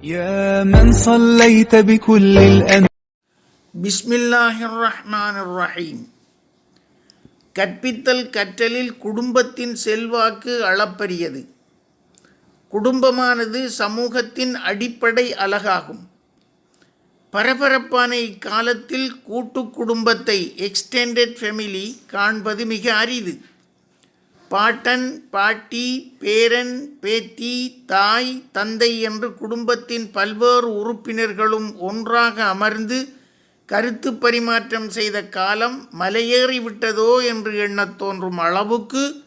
يا من صليت بكل الأنبياء பிஸ்மில்லாஹிர் ரஹ்மானிர் ரஹீம் கற்பித்தல் கற்றலில் குடும்பத்தின் செல்வாக்கு அளப்பரியது குடும்பமானது சமூகத்தின் அடிப்படை அலகாகும் பரபரப்பான இக்காலத்தில் கூட்டு குடும்பத்தை எக்ஸ்டெண்டட் ஃபெமிலி காண்பது மிக அரிது பாட்டன் பாட்டி பேரன் பேத்தி தாய் தந்தை என்று குடும்பத்தின் பல்வேறு உறுப்பினர்களும் ஒன்றாக அமர்ந்து கருத்து பரிமாற்றம் செய்த காலம் மலையேறி விட்டதோ என்று எண்ணத் தோன்றும் அளவுக்கு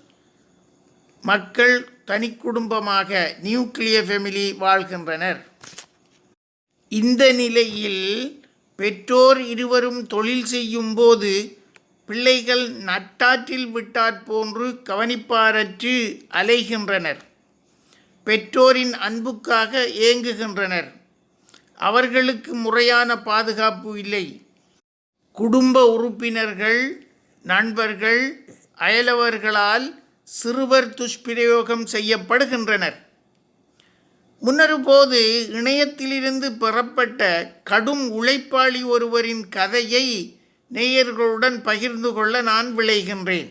மக்கள் தனி குடும்பமாக நியூக்ளிய ஃபெமிலி வாழ்கின்றனர். இந்த நிலையில் பெற்றோர் இருவரும் தொழில் செய்யும் போது பிள்ளைகள் நட்டாற்றில் விட்டாற் போன்று கவனிப்பாரற்று அலைகின்றனர். பெற்றோரின் அன்புக்காக ஏங்குகின்றனர். அவர்களுக்கு முறையான பாதுகாப்பு இல்லை. குடும்ப உறுப்பினர்கள் நண்பர்கள் அயலவர்களால் சிறுவர் துஷ்பிரயோகம் செய்யப்படுகின்றனர். முன்னொரு போது இணையத்திலிருந்து பெறப்பட்ட கடும் உழைப்பாளி ஒருவரின் கதையை நேயர்களுடன் பகிர்ந்து கொள்ள நான் விளைகின்றேன்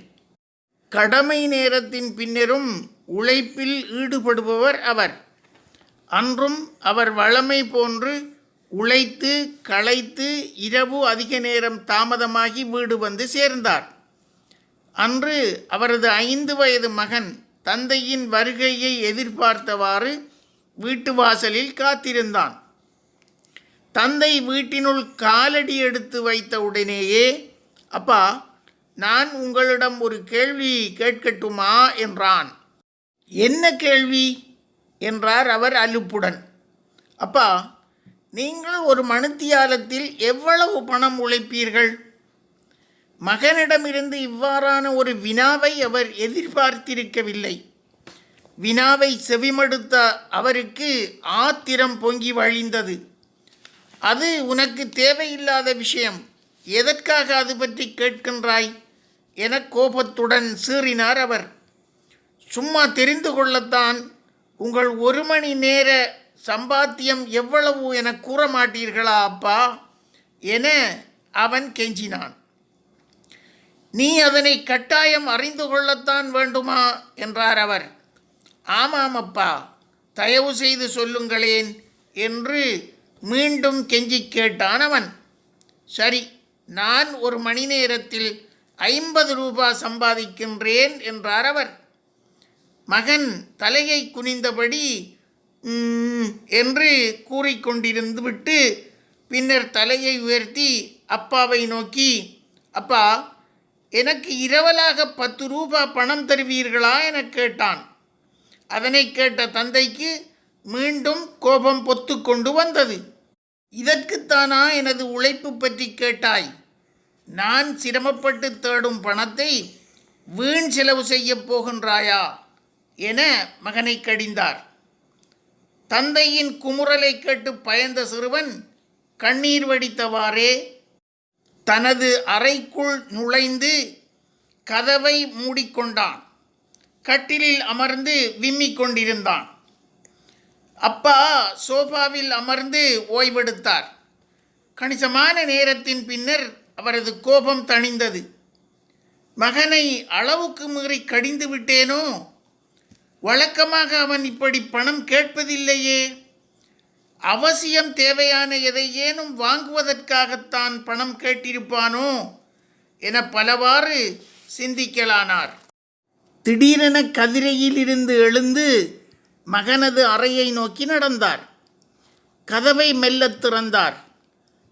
கடமை நேரத்தின் பின்னரும் உழைப்பில் ஈடுபடுபவர் அவர். அன்றும் அவர் வழமை போன்று உழைத்து களைத்து இரவு அதிக நேரம் தாமதமாகி வீடு வந்து சேர்ந்தார். அன்று அவரது ஐந்து வயது மகன் தந்தையின் வருகையை எதிர்பார்த்தவாறு வீட்டு வாசலில் காத்திருந்தான். தந்தை வீட்டினுள் காலடி எடுத்து வைத்த உடனேயே அப்பா நான் உங்களிடம் ஒரு கேள்வி கேட்கட்டுமா? என்றான். என்ன கேள்வி? என்றார் அவர் அலுப்புடன். அப்பா நீங்கள் ஒரு மணித்தியாலத்தில் எவ்வளவு பணம் உழைப்பீர்கள்? மகனிடமிருந்து இவ்வாறான ஒரு வினாவை அவர் எதிர்பார்த்திருக்கவில்லை. வினாவை செவிமடுத்த அவருக்கு ஆத்திரம் பொங்கி வழிந்தது. அது உனக்கு தேவையில்லாத விஷயம். எதற்காக அது பற்றி கேட்கின்றாய்? என கோபத்துடன் சீறினார் அவர். சும்மா தெரிந்து கொள்ளத்தான். உங்கள் ஒரு மணி நேர சம்பாத்தியம் எவ்வளவு என கூற மாட்டீர்களா அப்பா? என அவன் கெஞ்சினான். நீ அதனை கட்டாயம் அறிந்து கொள்ளத்தான் வேண்டுமா? என்றார் அவர். ஆமாம் அப்பா. தயவு செய்து சொல்லுங்களேன் என்று மீண்டும் கெஞ்சி கேட்டான் அவன் சரி நான் ஒரு மணி நேரத்தில் ஐம்பது ரூபாய் சம்பாதிக்கின்றேன் என்றார் அவர். மகன் தலையை குனிந்தபடி என்று கூறிக்கொண்டிருந்து விட்டு பின்னர் தலையை உயர்த்தி அப்பாவை நோக்கி அப்பா எனக்கு இரவலாக பத்து ரூபா பணம் தருவீர்களா? என கேட்டான். அதனை கேட்ட தந்தைக்கு மீண்டும் கோபம் பொத்து கொண்டு வந்தது. இதற்குத்தானா எனது உழைப்பு பற்றி கேட்டாய். நான் சிரமப்பட்டு தேடும் பணத்தை வீண் செலவு செய்யப் போகின்றாயா என மகனை கடிந்தார். தந்தையின் குமுறலை கேட்டு பயந்த சிறுவன் கண்ணீர் வடித்தவாறே தனது அறைக்குள் நுழைந்து கதவை மூடிக்கொண்டான். கட்டிலில் அமர்ந்து விம்மிக் கொண்டிருந்தான். அப்பா சோஃபாவில் அமர்ந்து ஓய்வெடுத்தார். கணிசமான நேரத்தின் பின்னர் அவரது கோபம் தணிந்தது. மகனை அளவுக்கு மீறி கடிந்து விட்டேனோ? வழக்கமாக அவன் இப்படி பணம் கேட்பதில்லையே. அவசியம் தேவையான எதையேனும் வாங்குவதற்காகத்தான் பணம் கேட்டிருப்பானோ? என பலவாறு சிந்திக்கலானார். திடீரென கதிரையிலிருந்து எழுந்து மகனது அறையை நோக்கி நடந்தார். கதவை மெல்லத் திறந்தார்.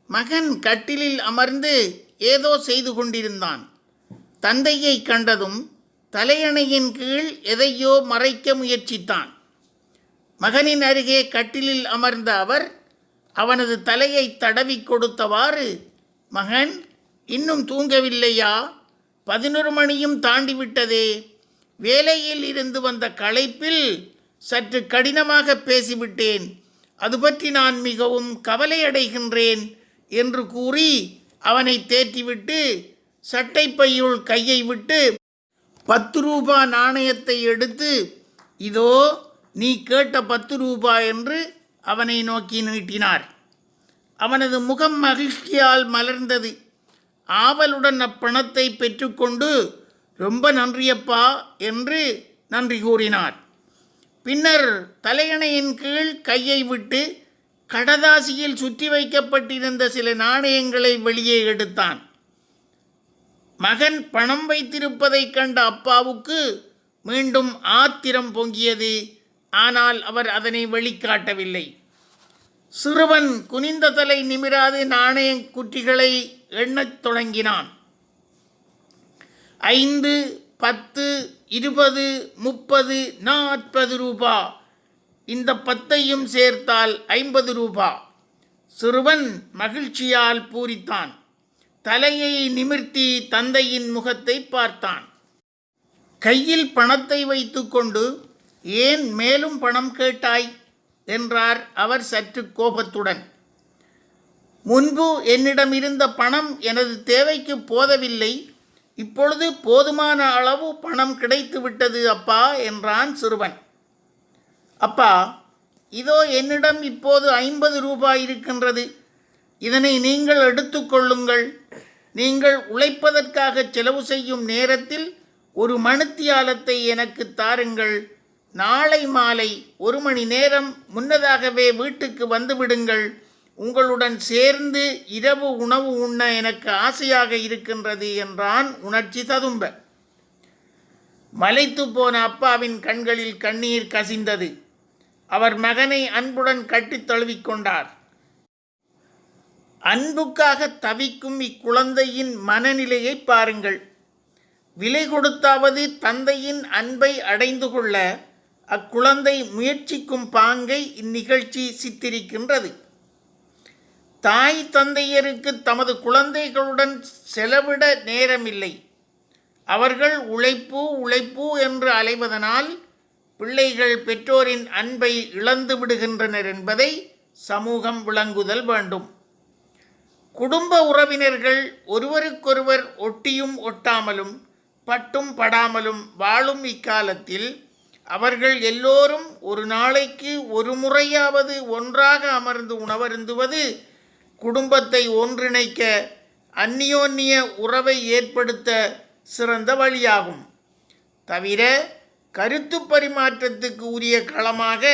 மகன் கட்டிலில் அமர்ந்து ஏதோ செய்து கொண்டிருந்தான். தந்தையை கண்டதும் தலையணையின் கீழ் எதையோ மறைக்க முயற்சித்தான். மகனின் அருகே கட்டிலில் அமர்ந்த அவர் அவனது தலையை தடவி கொடுத்தவாறு மகன் இன்னும் தூங்கவில்லையா? பதினொரு மணியும் தாண்டிவிட்டதே. வேலையில் இருந்து வந்த களைப்பில் சற்று கடினமாக பேசிவிட்டேன். அது பற்றி நான் மிகவும் கவலையடைகின்றேன் என்று கூறி அவனை தேற்றிவிட்டு சட்டைப்பையுள் கையை விட்டு பத்து ரூபா நாணயத்தை எடுத்து இதோ நீ கேட்ட பத்து ரூபாய் என்று அவனை நோக்கி நீட்டினார். அவனது முகம் மகிழ்ச்சியால் மலர்ந்தது. ஆவலுடன் அப்பணத்தை பெற்றுக்கொண்டு ரொம்ப நன்றியப்பா என்று நன்றி கூறினார். பின்னர் தலையணையின் கீழ் கையை விட்டு கடதாசியில் சுற்றி வைக்கப்பட்டிருந்த சில நாணயங்களை வெளியே எடுத்தான். மகன் பணம் வைத்திருப்பதைக் கண்ட அப்பாவுக்கு மீண்டும் ஆத்திரம் பொங்கியது. ஆனால் அவர் அதனை வெளிக்காட்டவில்லை. சிறுவன் குனிந்த தலை நிமிராது நாணய குற்றிகளை எண்ணத் தொடங்கினான். ஐந்து பத்து இருபது முப்பது நாற்பது ரூபா. இந்த பத்தையும் சேர்த்தால் ஐம்பது ரூபா. சிறுவன் மகிழ்ச்சியால் பூரித்தான். தலையை நிமிர்த்தி தந்தையின் முகத்தை பார்த்தான். கையில் பணத்தை வைத்துக்கொண்டு ஏன் மேலும் பணம் கேட்டாய்? என்றார் அவர் சற்று கோபத்துடன். முன்பு என்னிடம் இருந்த பணம் எனது தேவைக்கு போதவில்லை. இப்பொழுது போதுமான அளவு பணம் கிடைத்து விட்டது அப்பா என்றான் சிறுவன். அப்பா இதோ என்னிடம் இப்போது ஐம்பது ரூபாய் இருக்கின்றது. இதனை நீங்கள் எடுத்துக்கொள்ளுங்கள் நீங்கள் உழைப்பதற்காக செலவு செய்யும் நேரத்தில் ஒரு மணித்தியாலத்தை எனக்கு தாருங்கள். நாளை மாலை ஒரு மணி நேரம் முன்னதாகவே வீட்டுக்கு வந்துவிடுங்கள் உங்களுடன் சேர்ந்து இரவு உணவு உண்ண எனக்கு ஆசையாக இருக்கின்றது என்றான் உணர்ச்சி ததும்ப மலைத்து போன அப்பாவின் கண்களில் கண்ணீர் கசிந்தது. அவர் மகனை அன்புடன் கட்டித் தழுவிக்கொண்டார் அன்புக்காக தவிக்கும் இக்குழந்தையின் மனநிலையை பாருங்கள். விலை கொடுத்தாவது தந்தையின் அன்பை அடைந்து கொள்ள அக்குழந்தை முயற்சிக்கும் பாங்கை இந்நிகழ்ச்சி சித்தரிக்கின்றது. தாய் தந்தையருக்கு தமது குழந்தைகளுடன் செலவிட நேரமில்லை. அவர்கள் உழைப்பு உழைப்பு என்று அலைவதனால் பிள்ளைகள் பெற்றோரின் அன்பை இழந்து விடுகின்றனர் என்பதை சமூகம் விளங்குதல் வேண்டும். குடும்ப உறவினர்கள் ஒருவருக்கொருவர் ஒட்டியும் ஒட்டாமலும் பட்டும் படாமலும் வாழும் இக்காலத்தில் அவர்கள் எல்லோரும் ஒரு நாளைக்கு ஒரு முறையாவது ஒன்றாக அமர்ந்து உணவருந்துவது குடும்பத்தை ஒன்றிணைக்க அந்நியோன்னிய உறவை ஏற்படுத்த சிறந்த வழியாகும். தவிர கருத்து பரிமாற்றத்துக்கு உரிய களமாக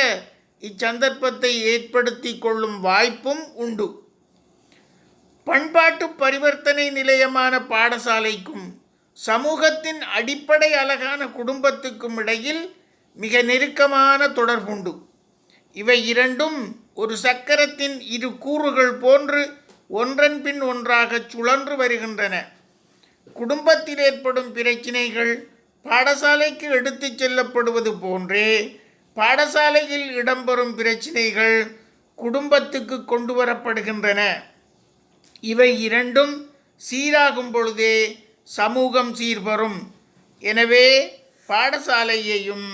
இச்சந்தர்ப்பத்தை ஏற்படுத்தி கொள்ளும் வாய்ப்பும் உண்டு. பண்பாட்டு பரிவர்த்தனை நிலையமான பாடசாலைக்கும் சமூகத்தின் அடிப்படை அழகான குடும்பத்துக்கும் இடையில் மிக நெருக்கமான தொடர்புண்டு. இவை இரண்டும் ஒரு சக்கரத்தின் இரு கூறுகள் போன்று ஒன்றன் பின் ஒன்றாக சுழன்று வருகின்றன. குடும்பத்தில் ஏற்படும் பிரச்சினைகள் பாடசாலைக்கு எடுத்துச் செல்லப்படுவது போன்றே பாடசாலையில் இடம்பெறும் பிரச்சினைகள் குடும்பத்துக்கு கொண்டு வரப்படுகின்றன. இவை இரண்டும் சீராகும் பொழுதே சமூகம் சீர்வரும் எனவே பாடசாலையையும்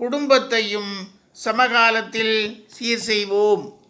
குடும்பத்தையும் சமகாலத்தில் சீர் செய்வோம்.